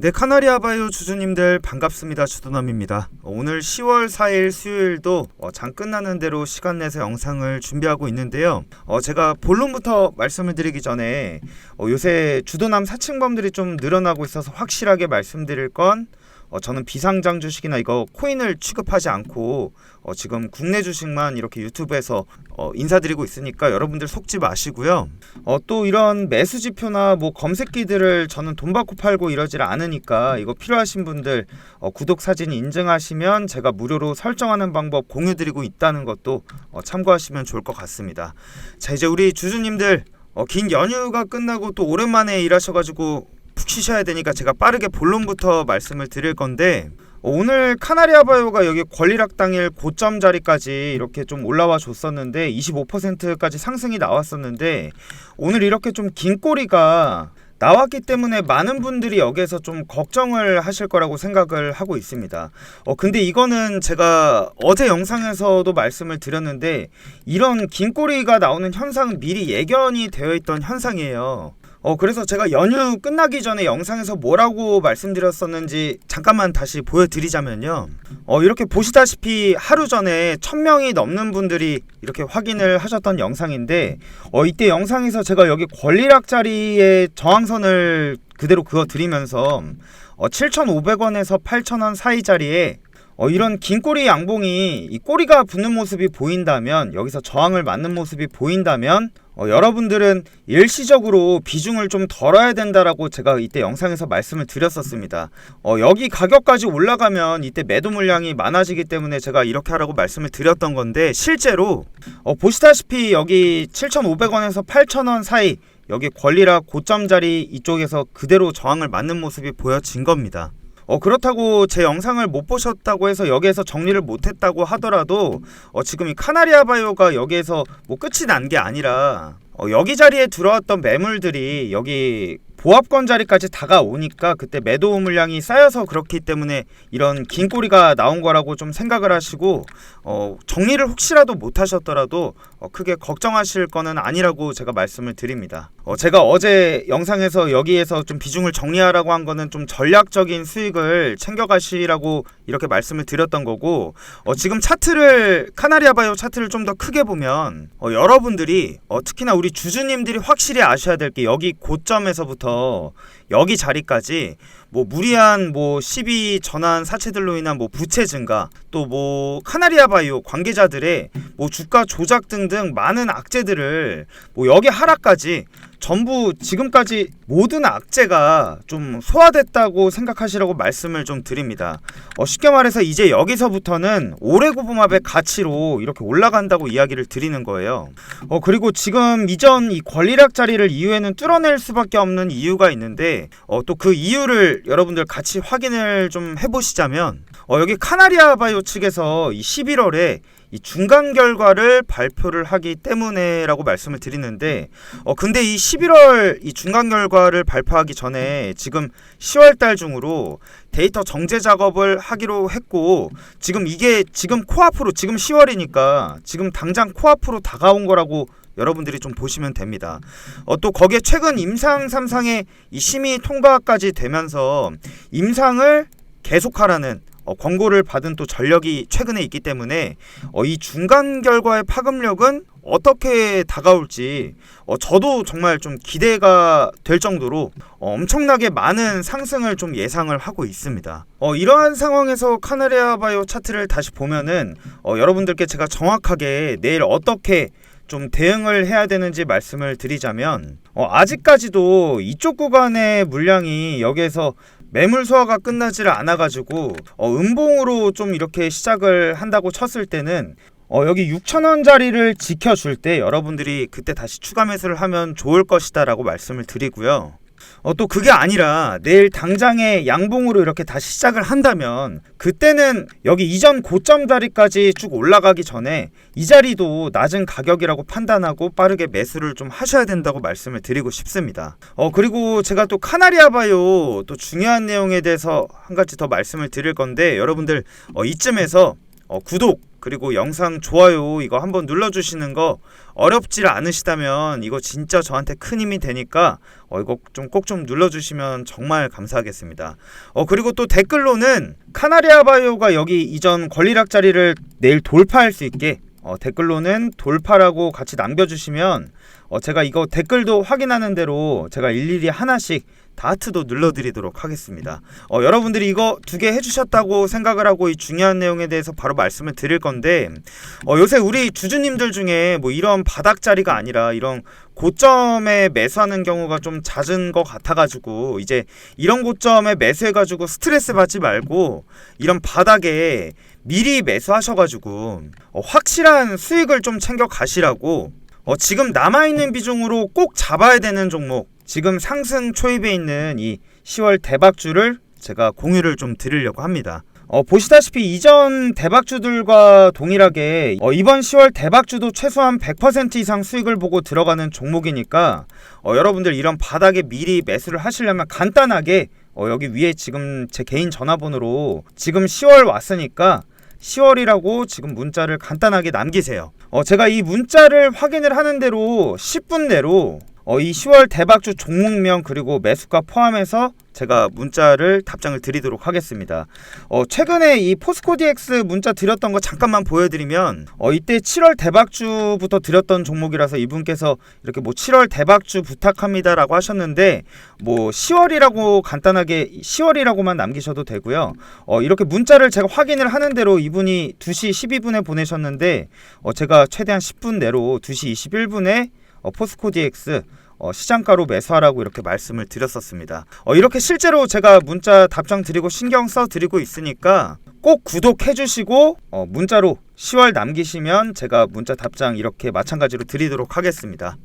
네, 카나리아 바이오 주주님들 반갑습니다. 주도남입니다. 어, 오늘 10월 4일 수요일도 어, 장 끝나는 대로 시간 내서 영상을 준비하고 있는데요. 어, 제가 본론부터 말씀을 드리기 전에 어, 요새 주도남 사칭범들이 좀 늘어나고 있어서 확실하게 말씀드릴 건 어, 저는 비상장 주식이나 이거 코인을 취급하지 않고 어, 지금 국내 주식만 이렇게 유튜브에서 어, 인사드리고 있으니까 여러분들 속지 마시고요. 어, 또 이런 매수 지표나 뭐 검색기들을 저는 돈 받고 팔고 이러질 않으니까 이거 필요하신 분들 어, 구독 사진 인증하시면 제가 무료로 설정하는 방법 공유드리고 있다는 것도 어, 참고하시면 좋을 것 같습니다. 자 이제 우리 주주님들 어, 긴 연휴가 끝나고 또 오랜만에 일하셔가지고 푹 쉬셔야 되니까 제가 빠르게 본론부터 말씀을 드릴 건데 어, 오늘 카나리아 바이오가 여기 권리락 당일 고점 자리까지 이렇게 좀 올라와 줬었는데 25%까지 상승이 나왔었는데 오늘 이렇게 좀 긴 꼬리가 나왔기 때문에 많은 분들이 여기에서 좀 걱정을 하실 거라고 생각을 하고 있습니다. 어 근데 이거는 제가 어제 영상에서도 말씀을 드렸는데 이런 긴 꼬리가 나오는 현상은 미리 예견이 되어 있던 현상이에요. 어 그래서 제가 연휴 끝나기 전에 영상에서 뭐라고 말씀드렸었는지 잠깐만 다시 보여드리자면요. 어 이렇게 보시다시피 하루 전에 1000명이 넘는 분들이 이렇게 확인을 하셨던 영상인데 어 이때 영상에서 제가 여기 권리락 자리에 저항선을 그대로 그어 드리면서 어 7,500원에서 8,000원 사이 자리에 어, 이런 긴 꼬리 양봉이 이 꼬리가 붙는 모습이 보인다면 여기서 저항을 맞는 모습이 보인다면 어, 여러분들은 일시적으로 비중을 좀 덜어야 된다라고 제가 이때 영상에서 말씀을 드렸었습니다. 어, 여기 가격까지 올라가면 이때 매도 물량이 많아지기 때문에 제가 이렇게 하라고 말씀을 드렸던 건데 실제로 어, 보시다시피 여기 7,500원에서 8,000원 사이 여기 권리락 고점 자리 이쪽에서 그대로 저항을 맞는 모습이 보여진 겁니다. 어 그렇다고 제 영상을 못 보셨다고 해서 여기에서 정리를 못했다고 하더라도 어 지금 이 카나리아 바이오가 여기에서 뭐 끝이 난 게 아니라 어 여기 자리에 들어왔던 매물들이 여기 보합권 자리까지 다가오니까 그때 매도 물량이 쌓여서 그렇기 때문에 이런 긴 꼬리가 나온 거라고 좀 생각을 하시고 어 정리를 혹시라도 못 하셨더라도 어 크게 걱정하실 거는 아니라고 제가 말씀을 드립니다. 어 제가 어제 영상에서 여기에서 좀 비중을 정리하라고 한 거는 좀 전략적인 수익을 챙겨 가시라고 이렇게 말씀을 드렸던 거고 어 지금 차트를 카나리아 바이오 차트를 좀 더 크게 보면 어 여러분들이 어 특히나 우리 주주님들이 확실히 아셔야 될 게 여기 고점에서부터 여기 자리까지 뭐 무리한 뭐 시비 전환 사채들로 인한 뭐 부채 증가 또 뭐 카나리아 바이오 관계자들의 뭐 주가 조작 등등 많은 악재들을 뭐 여기 하락까지 전부 지금까지 모든 악재가 좀 소화됐다고 생각하시라고 말씀을 좀 드립니다. 어, 쉽게 말해서 이제 여기서부터는 오래고봉합의 가치로 이렇게 올라간다고 이야기를 드리는 거예요. 어, 그리고 지금 이전 이 권리락 자리를 이후에는 뚫어낼 수밖에 없는 이유가 있는데 어, 또 그 이유를 여러분들 같이 확인을 좀 해보시자면 어, 여기 카나리아 바이오 측에서 이 11월에 이 중간 결과를 발표를 하기 때문에라고 말씀을 드리는데 어 근데 이 11월 이 중간 결과 를 발표하기 전에 지금 10월 달 중으로 데이터 정제 작업을 하기로 했고 지금 이게 지금 코앞으로 지금 10월이니까 지금 당장 코앞으로 다가온 거라고 여러분들이 좀 보시면 됩니다. 어, 또 거기에 최근 임상 3상의 이 심의 통과까지 되면서 임상을 계속하라는 어, 권고를 받은 또 전력이 최근에 있기 때문에 어, 이 중간 결과의 파급력은 어떻게 다가올지 어, 저도 정말 좀 기대가 될 정도로 어, 엄청나게 많은 상승을 좀 예상을 하고 있습니다. 어, 이러한 상황에서 카나리아 바이오 차트를 다시 보면은 어, 여러분들께 제가 정확하게 내일 어떻게 좀 대응을 해야 되는지 말씀을 드리자면 어, 아직까지도 이쪽 구간의 물량이 여기에서 매물 소화가 끝나지를 않아가지고 어, 음봉으로 좀 이렇게 시작을 한다고 쳤을 때는 어, 여기 6천원짜리를 지켜줄 때 여러분들이 그때 다시 추가 매수를 하면 좋을 것이다 라고 말씀을 드리고요. 어, 또 그게 아니라 내일 당장에 양봉으로 이렇게 다시 시작을 한다면 그때는 여기 이전 고점 자리까지 쭉 올라가기 전에 이 자리도 낮은 가격이라고 판단하고 빠르게 매수를 좀 하셔야 된다고 말씀을 드리고 싶습니다. 어, 그리고 제가 또 카나리아 바이오 또 중요한 내용에 대해서 한 가지 더 말씀을 드릴 건데 여러분들 어, 이쯤에서 어, 구독 그리고 영상 좋아요 이거 한번 눌러주시는 거 어렵지 않으시다면 이거 진짜 저한테 큰 힘이 되니까 어, 이거 좀꼭좀 눌러주시면 정말 감사하겠습니다. 어, 그리고 또 댓글로는 카나리아 바이오가 여기 이전 권리락 자리를 내일 돌파할 수 있게 어, 댓글로는 돌파라고 같이 남겨주시면 어, 제가 이거 댓글도 확인하는 대로 제가 일일이 하나씩 다 하트도 눌러드리도록 하겠습니다. 어, 여러분들이 이거 두 개 해주셨다고 생각을 하고 이 중요한 내용에 대해서 바로 말씀을 드릴 건데 어, 요새 우리 주주님들 중에 뭐 이런 바닥 자리가 아니라 이런 고점에 매수하는 경우가 좀 잦은 것 같아가지고 이제 이런 고점에 매수해가지고 스트레스 받지 말고 이런 바닥에 미리 매수하셔가지고 어, 확실한 수익을 좀 챙겨 가시라고 어, 지금 남아있는 비중으로 꼭 잡아야 되는 종목 지금 상승 초입에 있는 이 10월 대박주를 제가 공유를 좀 드리려고 합니다. 어, 보시다시피 이전 대박주들과 동일하게 어, 이번 10월 대박주도 최소한 100% 이상 수익을 보고 들어가는 종목이니까 어, 여러분들 이런 바닥에 미리 매수를 하시려면 간단하게 어, 여기 위에 지금 제 개인 전화번호로 지금 10월 왔으니까 10월이라고 지금 문자를 간단하게 남기세요. 어, 제가 이 문자를 확인을 하는 대로 10분 내로 어, 이 10월 대박주 종목명 그리고 매수가 포함해서 제가 문자를 답장을 드리도록 하겠습니다. 어, 최근에 이 포스코 DX 문자 드렸던 거 잠깐만 보여드리면 어, 이때 7월 대박주부터 드렸던 종목이라서 이분께서 이렇게 뭐 7월 대박주 부탁합니다라고 하셨는데 뭐 10월이라고 간단하게 10월이라고만 남기셔도 되고요. 어, 이렇게 문자를 제가 확인을 하는 대로 이분이 2시 12분에 보내셨는데 어, 제가 최대한 10분 내로 2시 21분에 어, 포스코 DX 어, 시장가로 매수하라고 이렇게 말씀을 드렸었습니다. 어, 이렇게 실제로 제가 문자 답장 드리고 신경 써 드리고 있으니까 꼭 구독해 주시고 어, 문자로 10월 남기시면 제가 문자 답장 이렇게 마찬가지로 드리도록 하겠습니다.